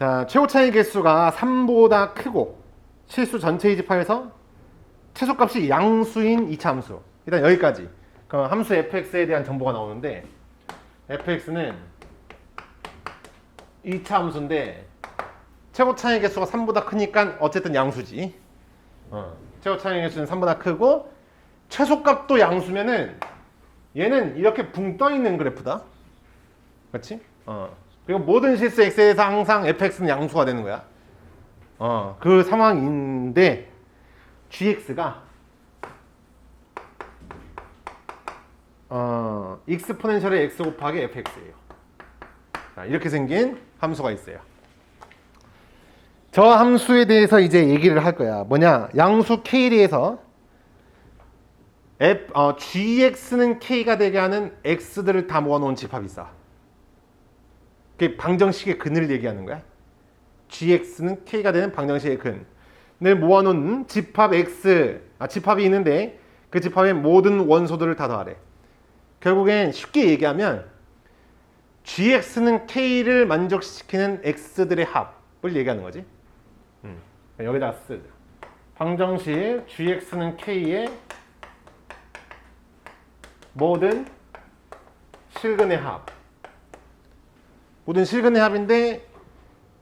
자, 최고 차이 개수가 3보다 크고 실수 전체 이집합에서 최소값이 양수인 이차 함수. 일단 여기까지. 그럼 함수 fx에 대한 정보가 나오는데 fx는 2차 함수인데 최고 차이 개수가 3보다 크니까 어쨌든 양수지. 어. 최고 차이 개수는 3보다 크고 최소값도 양수면은 얘는 이렇게 붕 떠 있는 그래프다. 그렇지? 어. 그리고 모든 실수 x에서 항상 fx는 양수가 되는 거야. 어. 그 상황인데 gx가 어, 익스포넨셜의 x 곱하기 fx예요. 자, 이렇게 생긴 함수가 있어요. 저 함수에 대해서 이제 얘기를 할 거야. 뭐냐? 양수 k에 대해서 f, 어, gx는 k가 되게 하는 x들을 다 모아놓은 집합이 있어. 그게 방정식의 근을 얘기하는 거야. gx는 k가 되는 방정식의 근을 모아놓은 집합 x, 아, 집합이 있는데 그 집합의 모든 원소들을 다 더하래. 결국엔 쉽게 얘기하면 gx는 k를 만족시키는 x들의 합을 얘기하는 거지. 음, 여기다 쓰. 방정식 gx는 k의 모든 실근의 합. 모든 실근의 합인데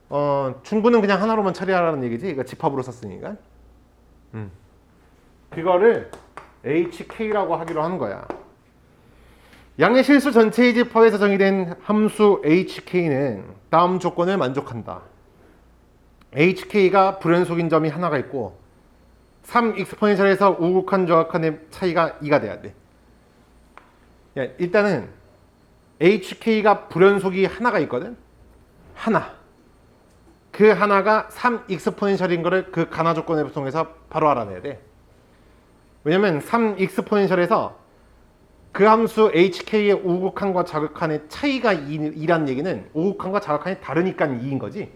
어, 중분은 그냥 하나로만 처리하라는 얘기지. 그러니까 집합으로 썼으니까. 음. 그거를 HK라고 하기로 하는 거야. 양의 실수 전체의 집합에서 정의된 함수 HK는 다음 조건을 만족한다. HK가 불연속인 점이 하나가 있고 3 익스포넨셜에서 우극한 정확한의 차이가 2가 돼야 돼. 야, 일단은 HK가 불연속이 하나가 있거든. 하나. 그 하나가 3 익스포넨셜인 거를 그 가나 조건을 통해서 바로 알아내야 돼. 왜냐면 3 익스포넨셜에서 그 함수 HK의 우극한과 자극한의 차이가 2, 란 얘기는 우극한과 자극한이 다르니까 2인 거지.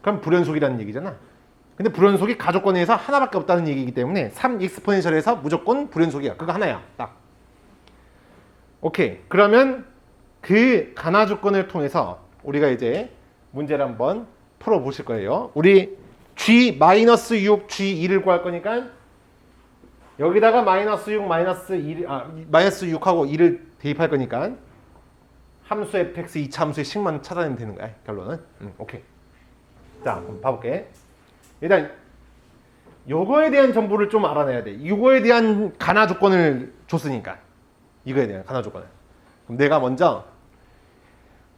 그럼 불연속이라는 얘기잖아. 근데 불연속이 가조건에서 하나밖에 없다는 얘기이기 때문에 3 익스포넨셜에서 무조건 불연속이야. 그거 하나야. 딱. 오케이. 그러면 그 가나 조건을 통해서 우리가 이제 문제를 한번 풀어 보실 거예요. 우리 G-6, G2를 구할 거니까 여기다가 마이너스 6, 마이너스 1, 아, 마이너스 6하고 2를 대입할 거니까 함수 fx 2차 함수의 식만 찾아내면 되는 거야. 결론은. 음, 오케이. 자, 그럼 봐 볼게. 일단 요거에 대한 정보를 좀 알아내야 돼. 이거에 대한 가나 조건을 줬으니까. 이거에 대한 가나 조건을. 그럼 내가 먼저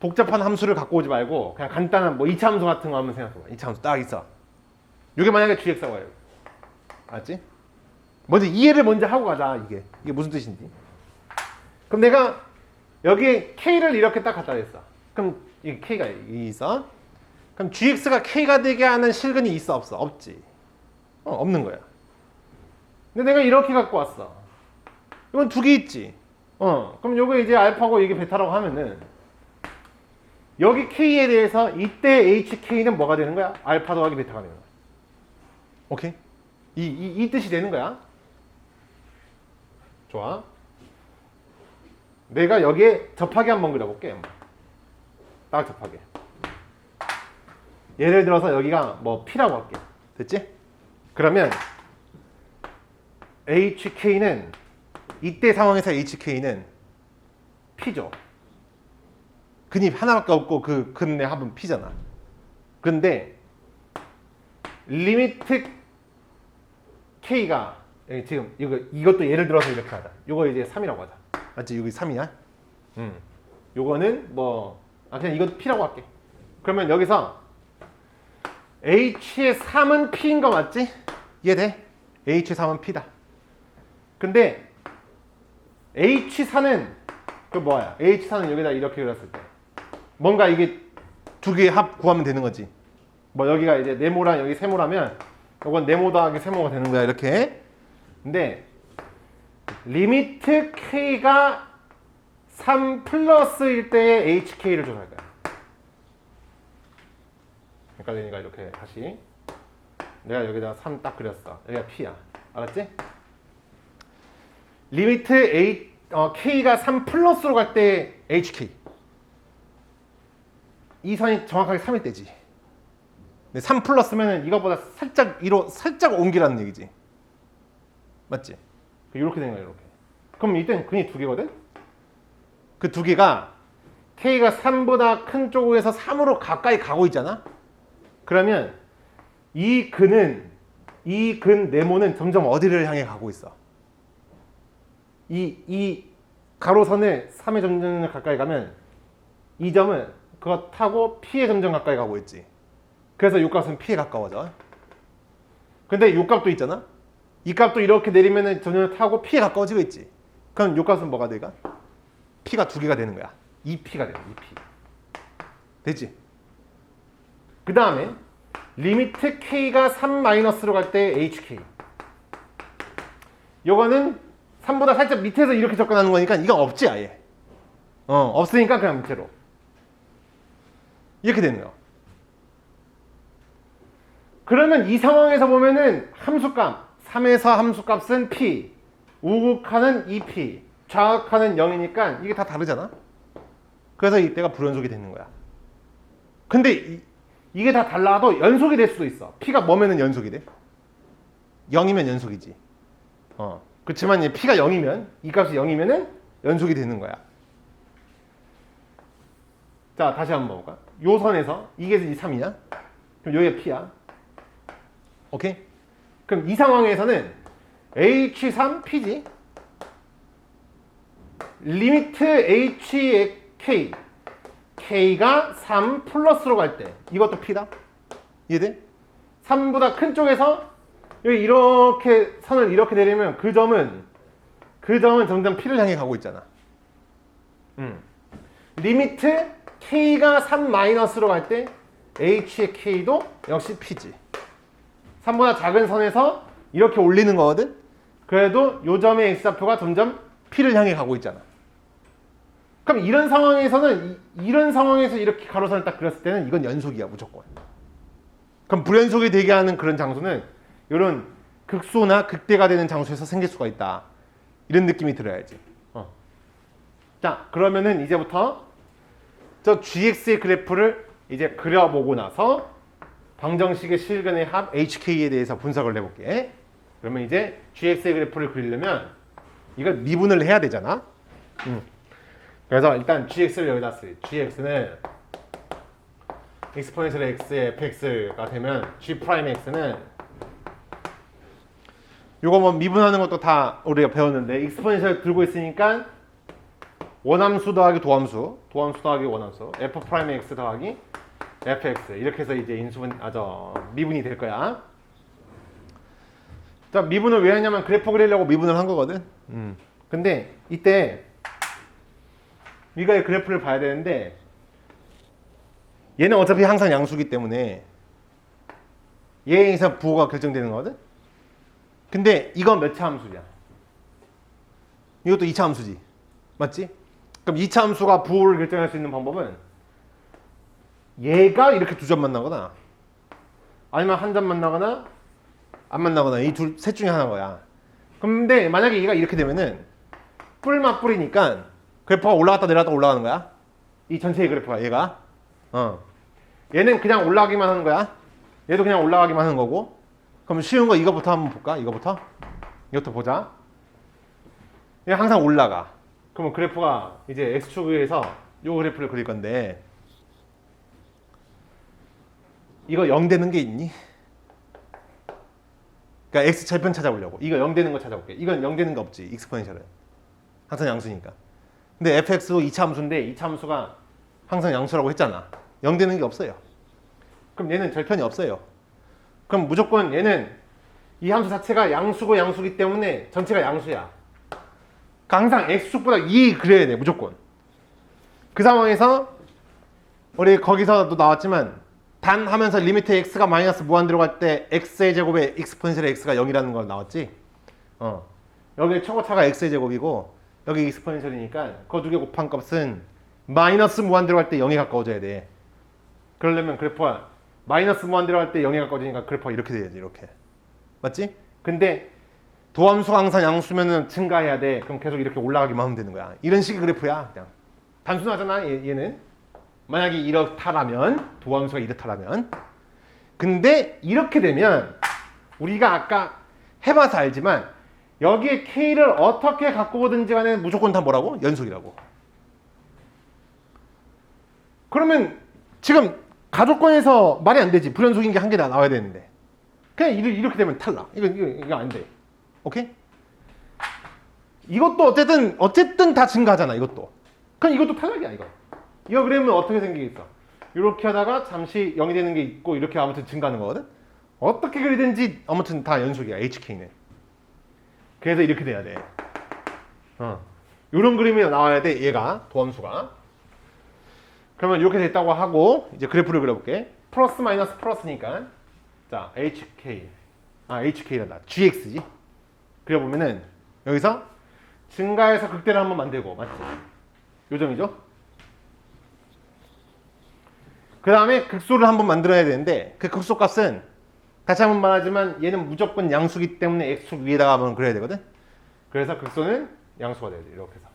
복잡한 함수를 갖고 오지 말고 그냥 간단한 뭐 2차 함수 같은 거 한번 생각해봐. 2차 함수 딱 있어. 이게 만약에 gx라고 해요. 알았지? 먼저 이해를 먼저 하고 가자 이게. 이게 무슨 뜻인지. 그럼 내가 여기 k를 이렇게 딱 갖다 댔어. 그럼 이 k가 있어? 그럼 gx가 k가 되게 하는 실근이 있어 없어? 없지. 어, 없는 거야. 근데 내가 이렇게 갖고 왔어. 이건 두 개 있지. 어 그럼 요거 이제 알파고 이게 베타라고 하면은 여기 k에 대해서 이때 hk는 뭐가 되는 거야 알파 더하기 베타가 되는 거야 오케이 이, 이, 이 뜻이 되는 거야 좋아. 내가 여기에 접하기 한번 그려볼게. 딱 접하게. 예를 들어서 여기가 뭐 P라고 할게. 됐지? 그러면 HK는 이때 상황에서 HK는 P죠. 근입 하나밖에 없고 그 근의 합은 P잖아. 근데 리미트 K가 예, 지금 이거 이것도 예를 들어서 이렇게 하자. 이거 이제 3이라고 하자. 맞지? 여기 3이야. 음. 요거는 뭐 아, 그냥 이것도 P라고 할게. 그러면 여기서 H의 3은 P인 거 맞지? 이해돼? H의 3은 P다. 근데 H4는 그 뭐야? H4는 여기다 이렇게 그렸을 때 뭔가 이게 두 개의 합 구하면 되는 거지. 뭐 여기가 이제 네모랑 여기 세모라면 이건 네모 더하기 세모가 되는 거야 이렇게. 근데 리미트 k가 3 플러스일 때의 hk를 조사할 거야. 헷갈리니까 이렇게 다시 내가 여기다 3 딱 그렸어. 여기가 p야. 알았지? 리미트 a 어, k가 3 플러스로 갈 때 hk 이 선이 정확하게 3일 때지. 근데 3 플러스면은 이거보다 살짝 위로 살짝 옮기라는 얘기지. 맞지? 이렇게 되는 거야, 이렇게. 그럼 이때는 근이 두 개거든? 그 두 개가 k가 3보다 큰 쪽에서 3으로 가까이 가고 있잖아? 그러면 이 근은 이 근 네모는 점점 어디를 향해 가고 있어? 이, 이 가로선을 3에 점점 가까이 가면 이 점은 그거 타고 P에 점점 가까이 가고 있지. 그래서 이 값은 P에 가까워져. 근데 이 값도 있잖아? 이 값도 이렇게 내리면은 점점 타고 P에 가까워지고 있지. 그럼 이 값은 뭐가 돼가? P가 두 개가 되는 거야. 2P가 돼요. 2P. 되지? 그 다음에 리미트 K가 3 마이너스로 갈 때 HK. 요거는 3보다 살짝 밑에서 이렇게 접근하는 거니까 이건 없지 아예. 어 없으니까 그냥 밑으로. 이렇게 되는 거야. 그러면 이 상황에서 보면은 함수값 3에서 함수값은 P, 우극하는 2P, 좌극하는 0이니까 이게 다 다르잖아. 그래서 이때가 불연속이 되는 거야. 근데 이, 이게 다 달라도 연속이 될 수도 있어. P가 뭐면은 연속이 돼? 0이면 연속이지. 어. 그렇지만 P가 0이면 이 값이 0이면은 연속이 되는 거야. 자, 다시 한번 볼까? 요 선에서 이게 이제 3이냐? 그럼 여기가 P야. 오케이? 그럼 이 상황에서는 H3P지. 리미트 H의 K. K가 3 플러스로 갈 때 이것도 P다. 이해돼? 3보다 큰 쪽에서 여기 이렇게 선을 이렇게 내리면 그 점은 그 점은 점점 P를 향해 가고 있잖아. 음. 리미트 K가 3 마이너스로 갈 때 H의 K도 역시 P지. 3보다 작은 선에서 이렇게 올리는 거거든. 그래도 요 점의 X좌표가 점점 P를 향해 가고 있잖아. 그럼 이런 상황에서는 이, 런 상황에서 이렇게 가로선을 딱 그렸을 때는 이건 연속이야 무조건. 그럼 불연속이 되게 하는 그런 장소는 이런 극소나 극대가 되는 장소에서 생길 수가 있다. 이런 느낌이 들어야지. 어. 자 그러면은 이제부터 저 gx의 그래프를 이제 그려보고 나서 방정식의 실근의 합 hk에 대해서 분석을 해볼게. 그러면 이제 gx의 그래프를 그리려면 이걸 미분을 해야 되잖아. 음. 그래서 일단 gx를 여기다 쓰. gx는 exponential x의 fx가 되면 g 프라임 x는 요거 뭐 미분하는 것도 다 우리가 배웠는데 exponential 들고 있으니까 원함수 더하기 도함수, 도함수 더하기 원함수, f 프라임 x 더하기 fx 이렇게 해서 이제 인수분 아저 미분이 될 거야. 자 미분을 왜 하냐면 그래프 그리려고 미분을 한 거거든. 음. 근데 이때 위가의 그래프를 봐야 되는데 얘는 어차피 항상 양수기 때문에 얘에 의해서 부호가 결정되는 거거든. 근데 이건 몇 차 함수냐? 이것도 2차 함수지. 맞지? 그럼 2차 함수가 부호를 결정할 수 있는 방법은 얘가 이렇게 두 점 만나거나 아니면 한 점 만나거나 안 만나거나 이 둘 셋 중에 하나인 거야. 근데 만약에 얘가 이렇게 되면은 뿔만 뿌리니까 그래프가 올라갔다 내려갔다 올라가는 거야. 이 전체의 그래프가 얘가. 어. 얘는 그냥 올라가기만 하는 거야. 얘도 그냥 올라가기만 하는 거고. 그럼 쉬운 거 이거부터 한번 볼까? 이거부터. 이것도 보자. 얘 항상 올라가. 그러면 그래프가 이제 x축에서 요 그래프를 그릴 건데 이거 0 되는 게 있니? 그러니까 x 절편 찾아보려고. 이거 0 되는 거 찾아볼게. 이건 0 되는 거 없지. 익스포넨셜은. 항상 양수니까. 근데 fx도 2차 함수인데 2차 함수가 항상 양수라고 했잖아. 0 되는 게 없어요. 그럼 얘는 절편이 없어요. 그럼 무조건 얘는 이 함수 자체가 양수고 양수기 때문에 전체가 양수야. 항상 x축보다 2 그려야 돼 무조건. 그 상황에서 우리 거기서도 나왔지만 단 하면서 리미트 x가 마이너스 무한 들어갈 때 x의 제곱에 익스포넨셜 x가 0이라는 걸 나왔지. 어. 여기 최고차가 x의 제곱이고 여기 익스포넨셜이니까 그 두 개 곱한 값은 마이너스 무한 들어갈 때 0에 가까워져야 돼. 그러려면 그래프가 마이너스 무한 들어갈 때 0에 가까워지니까 그래프가 이렇게 돼야지 이렇게. 맞지? 근데 도함수가 항상 양수면은 증가해야 돼. 그럼 계속 이렇게 올라가기만 하면 되는 거야. 이런 식의 그래프야. 그냥 단순하잖아. 얘, 얘는 만약에 이렇다라면 도함수가 이렇다라면 근데 이렇게 되면 우리가 아까 해봐서 알지만 여기에 K를 어떻게 갖고 오든지 간에 무조건 다 뭐라고? 연속이라고. 그러면 지금 가족권에서 말이 안 되지. 불연속인 게 한 개 다 나와야 되는데. 그냥 이렇게 되면 탈락. 이거, 이거, 이거 안 돼. 오케이? 이것도 어쨌든, 어쨌든 다 증가하잖아, 이것도. 그럼 이것도 탈락이야, 이거. 이거 그러면 어떻게 생기겠어? 이렇게 하다가 잠시 0이 되는 게 있고, 이렇게 아무튼 증가하는 거거든? 어떻게 그리든지 아무튼 다 연속이야, HK는. 그래서 이렇게 돼야 돼. 어. 이런 그림이 나와야 돼, 얘가, 도함수가. 그러면 이렇게 됐다고 하고 이제 그래프를 그려볼게. 플러스 마이너스 플러스니까 자 HK 아 HK란다 GX지. 그려보면은 여기서 증가해서 극대를 한번 만들고 맞지? 요점이죠. 그 다음에 극소를 한번 만들어야 되는데 그 극소 값은 다시 한번 말하지만 얘는 무조건 양수기 때문에 x축 위에다가 한번 그려야 되거든. 그래서 극소는 양수가 돼야 돼 이렇게 해서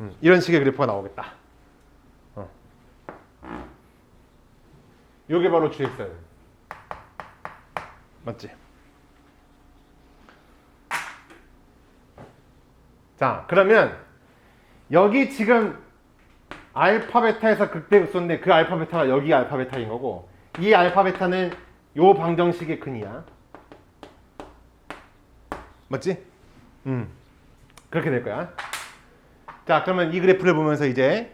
음, 이런 식의 그래프가 나오겠다. 요게 바로 GX야. 맞지? 자, 그러면 여기 지금 알파 베타에서 극대 극소인데 그 알파 베타가 여기 알파 베타인 거고 이 알파 베타는 요 방정식의 근이야. 맞지? 음. 그렇게 될 거야. 자, 그러면 이 그래프를 보면서 이제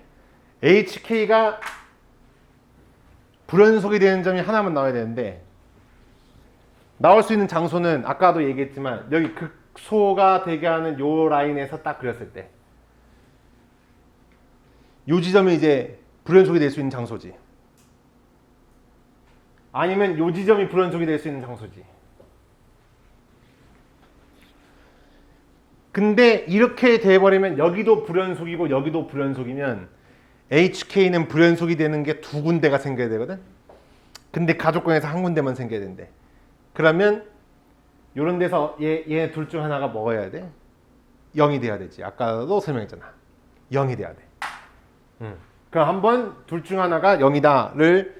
HK가 불연속이 되는 점이 하나만 나와야 되는데 나올 수 있는 장소는 아까도 얘기했지만 여기 극 소가 되게 하는 요 라인에서 딱 그렸을 때 요 지점이 이제 불연속이 될 수 있는 장소지 아니면 요 지점이 불연속이 될 수 있는 장소지 근데 이렇게 돼버리면 여기도 불연속이고 여기도 불연속이면 HK는 불연속이 되는 게 두 군데가 생겨야 되거든. 근데 가족권에서 한 군데만 생겨야 된대. 그러면 이런 데서 얘 얘 둘 중 하나가 먹어야 돼. 0이 돼야 되지. 아까도 설명했잖아. 0이 돼야 돼. 음. 그럼 한번 둘 중 하나가 0이다를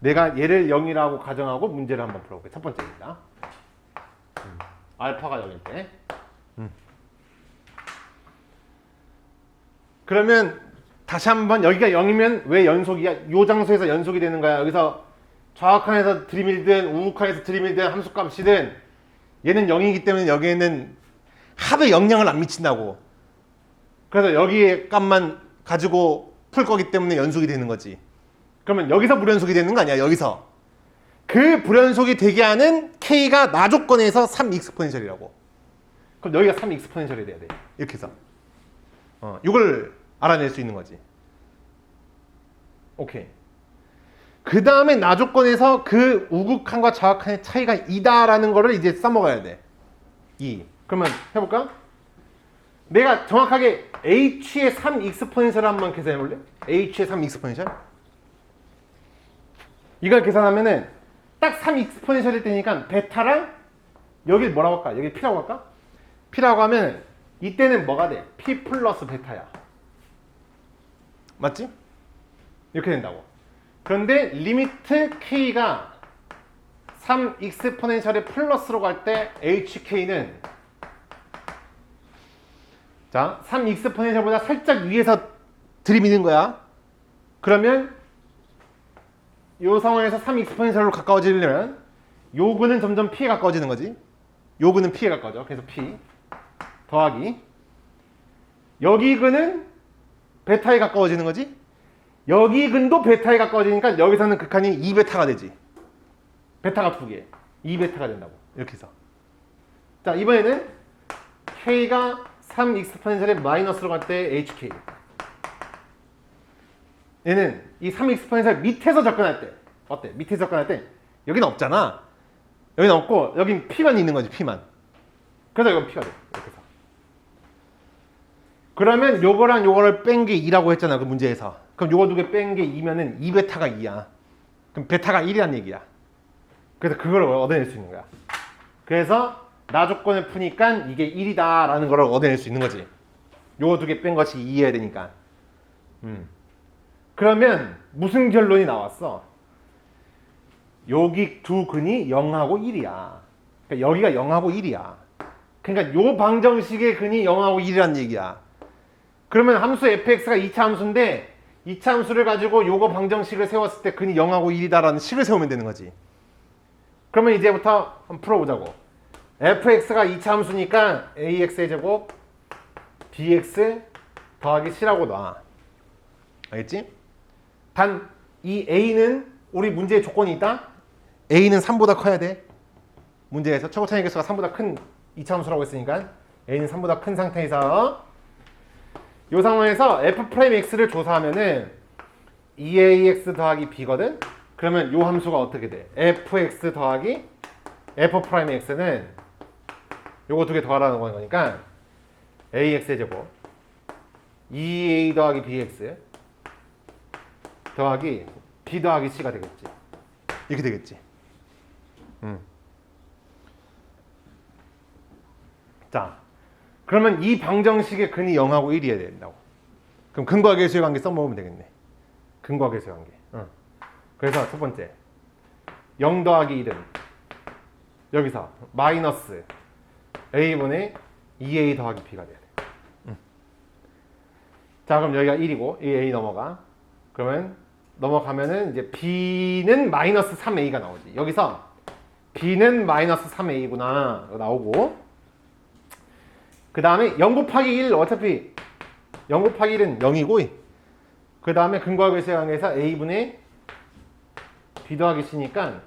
내가 얘를 0이라고 가정하고 문제를 한번 풀어볼게. 첫 번째입니다. 음. 알파가 0일 때. 음. 그러면 다시 한번 여기가 0이면 왜 연속이야? 요 장소에서 연속이 되는 거야. 여기서 좌악한에서 들이밀든 우욱한에서 들이밀든 함수값이든 얘는 0이기 때문에 여기에는 하도 영향을 안 미친다고. 그래서 여기에 값만 가지고 풀 거기 때문에 연속이 되는 거지. 그러면 여기서 불연속이 되는 거 아니야? 여기서. 그 불연속이 되게 하는 k가 나조건에서 3 익스포넨셜이라고. 그럼 여기가 3 익스포넨셜이 돼야 돼. 이렇게 해서. 어, 이걸 알아낼 수 있는 거지. 오케이. 그 다음에 나조건에서 그 우극한과 좌악한의 차이가 2다라는 거를 이제 써먹어야 돼. 2. 그러면 해볼까? 내가 정확하게 h의 3 익스포넨셜을 한번 계산해 볼래? h의 3 익스포넨셜? 이걸 계산하면은 딱 3 익스포넨셜일 때니까 베타랑 여길 뭐라고 할까? 여기 p라고 할까? p라고 하면 이때는 뭐가 돼? p 플러스 베타야. 맞지? 이렇게 된다고. 그런데 리미트 k가 3 익스포넨셜의 플러스로 갈 때 hk는 자, 3 익스포넨셜보다 살짝 위에서 들이미는 거야. 그러면 이 상황에서 3 익스포넨셜로 가까워지려면 요근은 점점 p에 가까워지는 거지. 요근은 p에 가까워져. 그래서 p 더하기 여기 근은 베타에 가까워지는 거지. 여기 근도 베타에 가까워지니까 여기서는 극한이 2베타가 되지. 베타가 두 개. 2베타가 된다고. 이렇게 해서. 자, 이번에는 k가 3 익스포넨셜의 마이너스로 갈 때 hk. 얘는 이3 익스포넨셜 밑에서 접근할 때 어때? 밑에서 접근할 때 여기는 없잖아. 여기는 없고 여긴 p만 있는 거지, p만. 그래서 이건 p가 돼. 이렇게 해서. 그러면 요거랑 요거를 뺀 게 2라고 했잖아 그 문제에서 그럼 요거 두 개 뺀 게 2면은 2베타가 2야 그럼 베타가 1이란 얘기야 그래서 그걸 얻어낼 수 있는 거야 그래서 나 조건을 푸니까 이게 1이다 라는 걸 얻어낼 수 있는 거지 요거 두 개 뺀 것이 2여야 되니까 음. 그러면 무슨 결론이 나왔어 여기 두 근이 0하고 1이야. 그러니까 여기가 0하고 1이야. 그러니까 요 방정식의 근이 0하고 1이란 얘기야. 그러면 함수 fx가 2차 함수인데 2차 함수를 가지고 요거 방정식을 세웠을 때 근이 0하고 1이다라는 식을 세우면 되는 거지. 그러면 이제부터 한번 풀어보자고. fx가 2차 함수니까 ax의 제곱 bx 더하기 c라고 놔. 알겠지? 단 이 a는 우리 문제의 조건이 있다. a는 3보다 커야 돼. 문제에서 최고차의 개수가 3보다 큰 2차 함수라고 했으니까 a는 3보다 큰 상태에서 이 상황에서 f'x를 조사하면은 2ax 더하기 b거든. 그러면 이 함수가 어떻게 돼? fx 더하기 f'x는 요거 두 개 더하라는 거니까 ax의 제곱 2a 더하기 bx 더하기 b 더하기 c가 되겠지. 이렇게 되겠지. 음. 자, 그러면 이 방정식의 근이 0하고 1이어야 된다고. 그럼 근과 계수의 관계 써먹으면 되겠네. 근과 계수의 관계. 응. 그래서 첫 번째 0 더하기 1은 여기서 마이너스 a분의 2a 더하기 b가 돼야 돼. 응. 자, 그럼 여기가 1이고 이 a 넘어가. 그러면 넘어가면은 이제 b는 마이너스 3a가 나오지. 여기서 b는 마이너스 3a구나 나오고 그 다음에 0 곱하기 1 어차피 0 곱하기 1은 0이고 그 다음에 근과 계수에 관계해서 a분의 b 더하기 c니까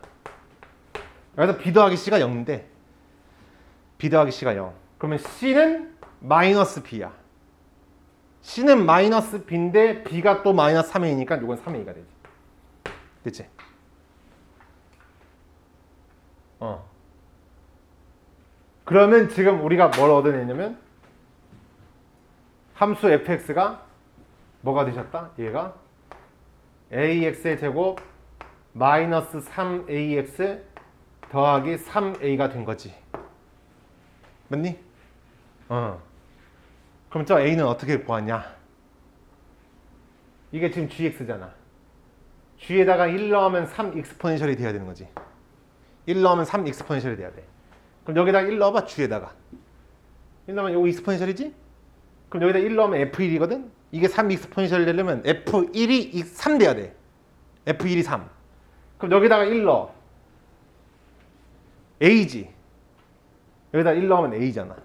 여기서 b 더하기 c가 0인데 b 더하기 c가 0 그러면 c는 마이너스 b야. c는 마이너스 b인데 b가 또 마이너스 3a니까 이건 3a가 되지. 됐지? 어 그러면 지금 우리가 뭘 얻어내냐면 함수 fx가 뭐가 되셨다? 얘가 ax의 제곱 마이너스 3ax 더하기 3a가 된 거지. 맞니? 어. 그럼 저 a는 어떻게 구하냐? 이게 지금 gx잖아. g에다가 1 넣으면 3 익스포넨셜이 돼야 되는 거지. 1 넣으면 3 익스포넨셜이 돼야 돼. 그럼 여기다가 1 넣어봐 주에다가. 1 넣으면 요거 익스포넨셜이지? 그럼 여기다 1 넣으면 F1이거든? 이게 3 익스포넨셜 되려면 F1이 3 돼야 돼. F1이 3 그럼 여기다가 1 넣어. A지. 여기다 1 넣으면 A잖아.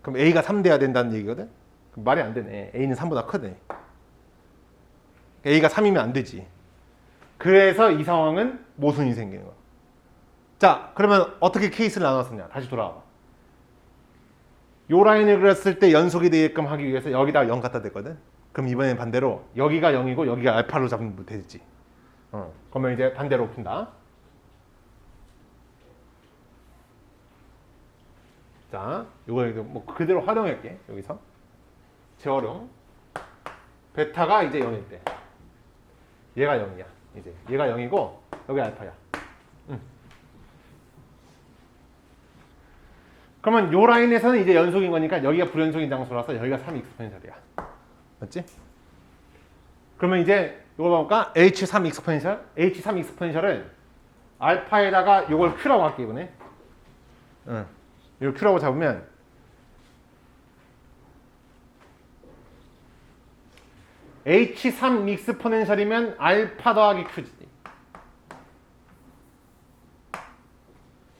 그럼 A가 3 돼야 된다는 얘기거든? 그럼 말이 안 되네. A는 3보다 크네. A가 3이면 안 되지. 그래서 이 상황은 모순이 생기는 거야 자, 그러면 어떻게 케이스를 나눴었냐? 다시 돌아와. 요 라인을 그렸을 때 연속이 되게끔 하기 위해서 여기다 0 갖다 댔거든? 그럼 이번엔 반대로 여기가 0이고 여기가 알파로 잡으면 되지. 어, 그러면 이제 반대로 푼다. 자, 이거 뭐 그대로 활용할게. 여기서. 재활용. 베타가 이제 0일 때. 얘가 0이야. 이제 얘가 0이고 여기 알파야. 그러면 요 라인에서는 이제 연속인 거니까 여기가 불연속인 장소라서 여기가 3 익스포넨셜이야. 맞지? 그러면 이제 이거 볼까? H3 익스포넨셜. H3 익스포넨셜을 알파에다가 이걸 Q라고 할게 이번에. 응. 이걸 Q라고 잡으면 H3 익스포넨셜이면 알파 더하기 Q지.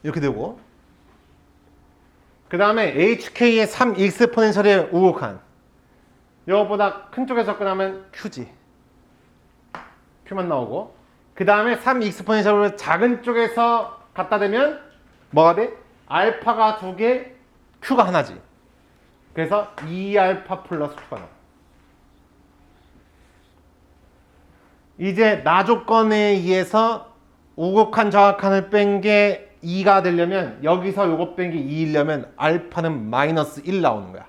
이렇게 되고 그 다음에 HK의 3 익스포넨셜의 우극한 이거보다 큰 쪽에 접근하면 Q지. Q만 나오고. 그 다음에 3 익스포넨셜을 작은 쪽에서 갖다 대면 뭐가 돼? 알파가 두 개, Q가 하나지. 그래서 2알파 플러스 Q가 나와. 이제 나 조건에 의해서 우극한 정확한을 뺀게 2가 되려면 여기서 요거 뺀게 2이려면 알파는 마이너스 1 나오는 거야.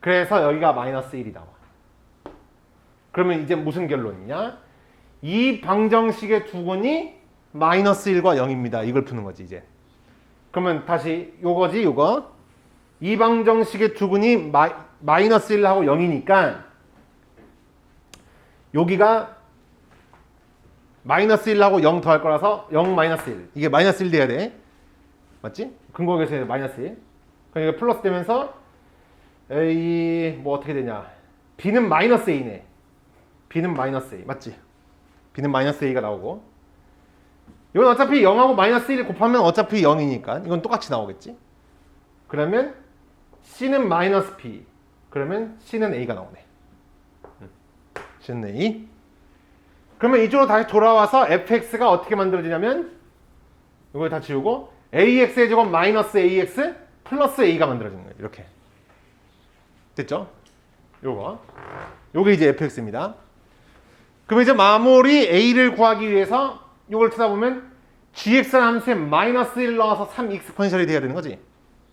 그래서 여기가 마이너스 1이 나와. 그러면 이제 무슨 결론이냐? 이 방정식의 두근이 마이너스 1과 0입니다. 이걸 푸는 거지 이제. 그러면 다시 요거지 요거. 이 방정식의 두근이 마, 마이너스 1하고 0이니까 여기가 마이너스 1하고 0 더할 거라서 0 마이너스 1 이게 마이너스 1 돼야 돼. 맞지? 근거에서 마이너스 1 그럼 이게 플러스 되면서 A 뭐 어떻게 되냐? B는 마이너스 A네. B는 마이너스 A. 맞지? B는 마이너스 A가 나오고. 이건 어차피 0하고 마이너스 1을 곱하면 어차피 0이니까. 이건 똑같이 나오겠지? 그러면 C는 마이너스 B. 그러면 C는 A가 나오네. 음. C는 A 그러면 이쪽으로 다시 돌아와서 fx가 어떻게 만들어지냐면 이걸 다 지우고 ax의 제곱 마이너스 ax 플러스 a가 만들어지는 거예요. 이렇게 됐죠? 요거 요게 이제 fx입니다. 그럼 이제 마무리 a를 구하기 위해서 요걸 찾아보면 gx라는 함수에 마이너스 1 넣어서 3 익스포넨셜이 돼야 되는 거지.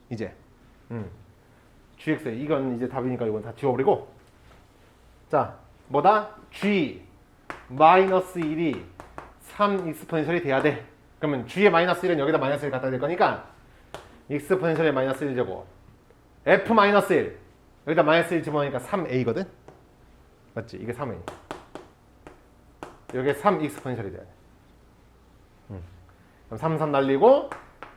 이제 음. gx 이건 이제 답이니까 이건 다 지워버리고 자 뭐다 g 마이너스 1이 3 익스포넨셜이 돼야 돼. 그러면 g의 마이너스 1은 여기다 마이너스 1 갖다 댈 거니까 익스포넨셜의 마이너스 1 제곱 f 마이너스 1 여기다 마이너스 1 집어넣으니까 3a거든. 맞지? 이게 3a. 여기에 3 익스포넨셜이 돼야 돼. 음. 그럼 3, 3 날리고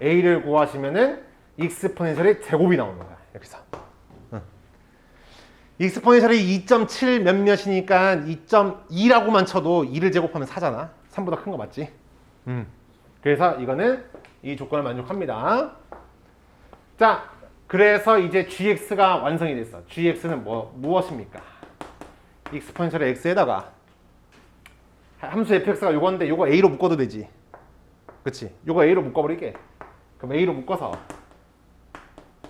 a를 구하시면은 익스포넨셜의 제곱이 나오는 거야. 여기서. 익스포넨셜이 2.7 몇몇이니까 2.2라고만 쳐도 2를 제곱하면 4잖아. 3보다 큰 거 맞지? 음. 그래서 이거는 이 조건을 만족합니다. 자, 그래서 이제 gx가 완성이 됐어. gx는 뭐 무엇입니까? 익스포넨셜의 x에다가 함수 fx가 요건데 요거 a로 묶어도 되지. 그치? 요거 a로 묶어버리게. 그럼 a로 묶어서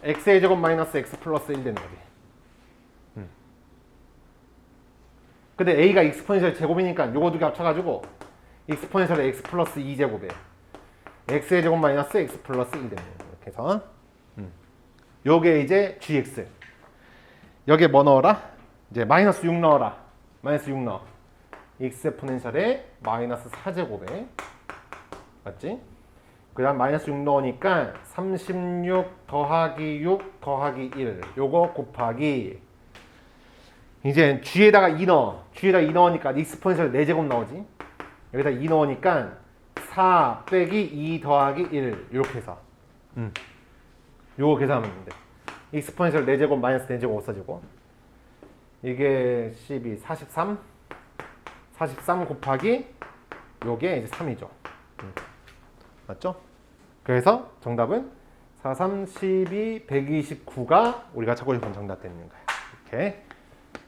x의 제곱 마이너스 x 플러스 1 되는 거지. 근데 a가 익스포넨셜 제곱이니까 요거 두 개 합쳐가지고 익스포넨셜 x 플러스 2 제곱에 x의 제곱 마이너스 x 플러스 1 되는 거예요. 이렇게 해서 음. 요게 이제 gx 여기에 뭐 넣어라? 이제 마이너스 6 넣어라. 마이너스 6 넣어. 익스포넨셜에 마이너스 4제곱에 맞지? 그 다음 마이너스 6 넣으니까 36 더하기 6 더하기 1 요거 곱하기 이제 G에다가 2 넣어. G에다가 2 넣으니까 익스포넨셜 4제곱 나오지. 여기다 2 넣으니까 4 빼기 2 더하기 1 이렇게 해서 음. 요거 계산하면 돼. 익스포넨셜 4제곱 마이너스 4제곱 없어지고 이게 12, 43 43 곱하기 요게 이제 3이죠. 음. 맞죠? 그래서 정답은 4, 3, 12, 129가 우리가 찾고 싶은 정답 되는 거야. 이렇게